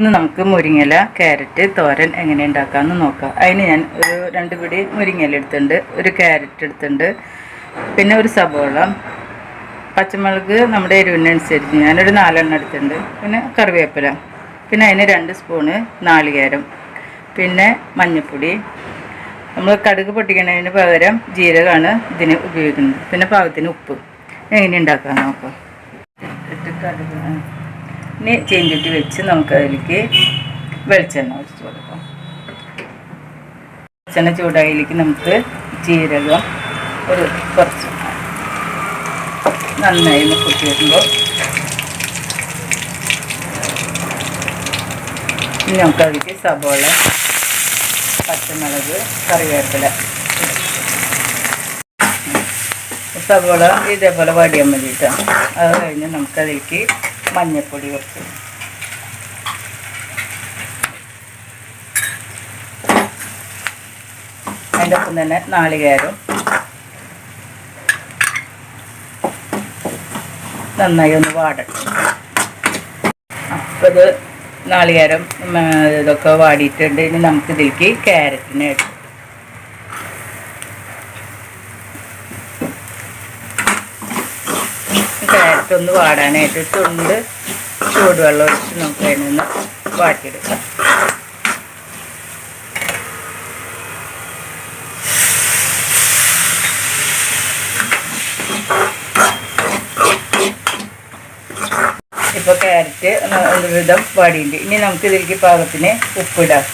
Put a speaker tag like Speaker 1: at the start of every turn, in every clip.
Speaker 1: ഇന്ന് നമുക്ക് മുരിങ്ങല ക്യാരറ്റ് തോരൻ എങ്ങനെ ഉണ്ടാക്കാമെന്ന് നോക്കാം. അതിന് ഞാൻ ഒരു രണ്ട് പിടി മുരിങ്ങല എടുത്തിട്ടുണ്ട് ഒരു ക്യാരറ്റ് എടുത്തിട്ടുണ്ട് പിന്നെ ഒരു സബോള പച്ചമുളക് നമ്മുടെ എരിവിനനുസരിച്ച് ഞാനൊരു നാലെണ്ണം എടുത്തുണ്ട് പിന്നെ കറിവേപ്പില പിന്നെ അതിന് രണ്ട് സ്പൂണ് നാളികേരം പിന്നെ മഞ്ഞൾപ്പൊടി നമ്മൾ കടുക് പൊട്ടിക്കുന്നതിന് പകരം ജീരകമാണ് ഇതിന് ഉപയോഗിക്കുന്നത് പിന്നെ പാകത്തിന് ഉപ്പ്. എങ്ങനെ ഉണ്ടാക്കാൻ നോക്കാം. കടുക്. ഇനി ചെഞ്ചട്ടി വെച്ച് നമുക്ക് അതിലേക്ക് വെളിച്ചെണ്ണ ഒഴിച്ച് കൊടുക്കാം. വെളിച്ചെണ്ണ ചൂടായതിലേക്ക് നമുക്ക് ജീരകം ഒരു കുറച്ച് നന്നായി കുത്തി വരുമ്പോൾ ഇനി നമുക്ക് അതിലേക്ക് സബോള പച്ചമുളക് കറിവേപ്പില സബോള ഇതേപോലെ വടിയാൻ വേണ്ടിയിട്ടാണ്. അത് കഴിഞ്ഞ് നമുക്കതിലേക്ക് മഞ്ഞൾപ്പൊടി കുറച്ച് അതിന്റെ ഒപ്പം തന്നെ നാളികേരം. നന്നായി ഒന്ന് വാടട്ടെ അപ്പോൾ ഇത് നാളികേരം ഇതൊക്കെ വാടിയിട്ടുണ്ട്. ഇനി നമുക്കിതിലേക്ക് ക്യാരറ്റിനെ ഇട്ട് ഒന്ന് വാടാനായിട്ട് ഇട്ടുണ്ട് ചൂടുവെള്ളം ഒഴിച്ച് നമുക്ക് അതിനൊന്ന് വാട്ടിയെടുക്കാം. ഇപ്പോൾ ക്യാരറ്റ് ഒരുവിധം ഒരു വിധം വാടിയിട്ടുണ്ട് ഇനി നമുക്ക് ഇതിലേക്ക് പാകത്തിന് ഉപ്പിടാം.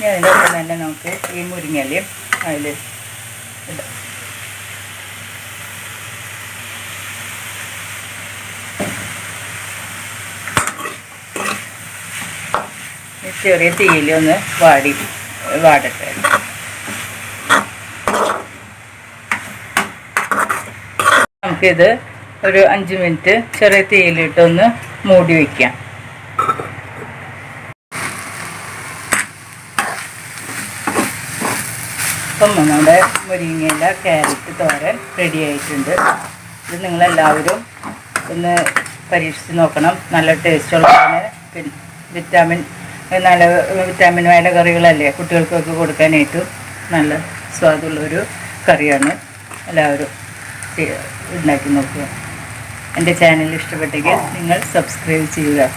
Speaker 1: ഇനി അതിന്റെ ഒപ്പം തന്നെ നമുക്ക് ഈ മുരിങ്ങലയും അതിൽ ഇടാം. ചെറിയ തീയിൽ ഒന്ന് വാടി വാടട്ടെ. നമുക്കിത് ഒരു അഞ്ച് മിനിറ്റ് ചെറിയ തീയിലിട്ടൊന്ന് മൂടി വയ്ക്കാം. അപ്പം നമ്മുടെ മുരിങ്ങയില ക്യാരറ്റ് തോരൻ റെഡി ആയിട്ടുണ്ട്. ഇത് നിങ്ങളെല്ലാവരും ഒന്ന് പരീക്ഷിച്ച് നോക്കണം. നല്ല ടേസ്റ്റുള്ളതാണ് പിന്നെ വിറ്റാമിൻ നല്ല വിറ്റാമിൻ വേണ്ട കറികളല്ലേ കുട്ടികൾക്കൊക്കെ കൊടുക്കാനായിട്ടും. നല്ല സ്വാദുള്ളൊരു കറിയാണ്. എല്ലാവരും ഉണ്ടാക്കി നോക്കുക. എന്റെ ചാനൽ ഇഷ്ടപ്പെട്ടെങ്കിൽ നിങ്ങൾ സബ്സ്ക്രൈബ് ചെയ്യുക.